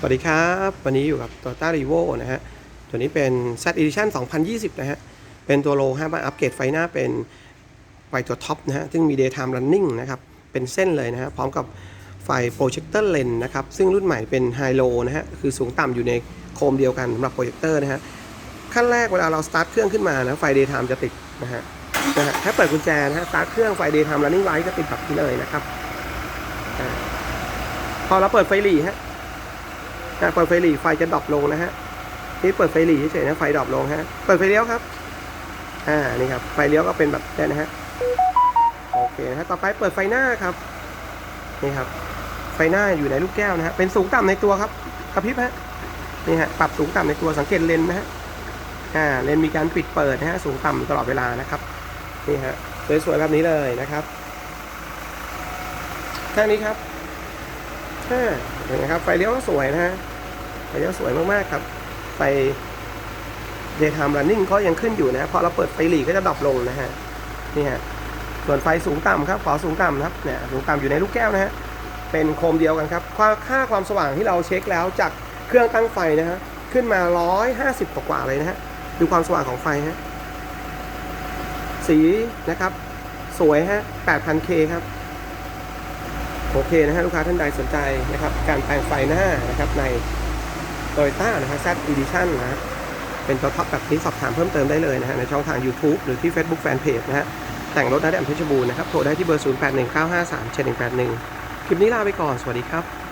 สวัสดีครับ วันนี้อยู่กับ Toyota r e v o นะฮะ ตัวนี้เป็น Z Edition 2020 นะฮะ เป็นตัวโลฮะมาอัปเกรดไฟหน้าเป็นไฟตัวท็อปนะฮะ ซึ่งมี daytime running นะครับ เป็นเส้นเลยนะฮะ พร้อมกับไฟ projector lens นนะครับ ซึ่งรุ่นใหม่เป็น high low นะฮะ คือสูงต่ำอยู่ในโคมเดียวกันสำหรับโปรเจคเตอร์นะฮะ ขั้นแรกเวลาเราสตาร์ทเครื่องขึ้นมานะ ไฟ daytime จะติดนะฮะนะฮะถ้าเปิดกุญแจนะฮะ สตาร์ทเครื่องไฟ daytime running light ก็ติดแบบนี้เลยนะครับ พอเราเปิดไฟหลีฮะ นะเปิดไฟหลีไฟจะดรอปลงนะฮะนี่เปิดไฟหลีเฉยๆนะไฟดรอปลงฮะเปิดไฟเลี้ยวครับ อ่านี่ครับไฟเลี้ยวก็เป็นแบบนี้นะฮะโอเคนะฮะต่อไปเปิดไฟหน้าครับนี่ครับ ไฟหน้าอยู่ในลูกแก้วนะฮะเป็นสูงต่ำในตัวครับกระพริบฮะนี่ฮะปรับสูงต่ำในตัวสังเกตเลนนะฮะอ่าเลนมีการปิดเปิดนะฮะสูงต่ำตลอดเวลานะครับนี่ฮะสวยๆแบบนี้เลยนะครับแค่นี้ครับ อ่เห็นไหมครับ ไฟเลี้ยวสวยนะฮะ ไฟเลี้ยวสวยมากๆครับ ไฟ daytime running ก็ยังขึ้นอยู่นะ พอเราเปิดไฟหลีก็จะดรอปลงนะฮะ นี่ฮะ ส่วนไฟสูงต่ำครับขอสูงต่ำครับ เนี่ยสูงต่ำอยู่ในลูกแก้วนะฮะ เป็นโคมเดียวกันครับค่าค่าความสว่างที่เราเช็คแล้วจากเครื่องตั้งไฟนะฮะ ขึ้นมา 150 กว่าเลยนะฮะ ดูความสว่างของไฟฮะ สีนะครับ สวยฮะ 8,000K ครับ โอเคนะฮะลูกค้าท่านใดสนใจนะครับการแปลงไฟหน้านะครับใน t o y ต้านะฮะ Z Edition นะฮะเป็นตัวท็อปแบบนี้สอบถามเพิ่มเติมได้เลยนะฮะในช่องทาง YouTube หรือที่ Facebook Fanpage นะฮะแต่งรถได้แอมเพชรบูรณ์นะครับโทรได้ที่เบอร์ 0819537181 คลิปนี้ลาไปก่อน สวัสดีครับ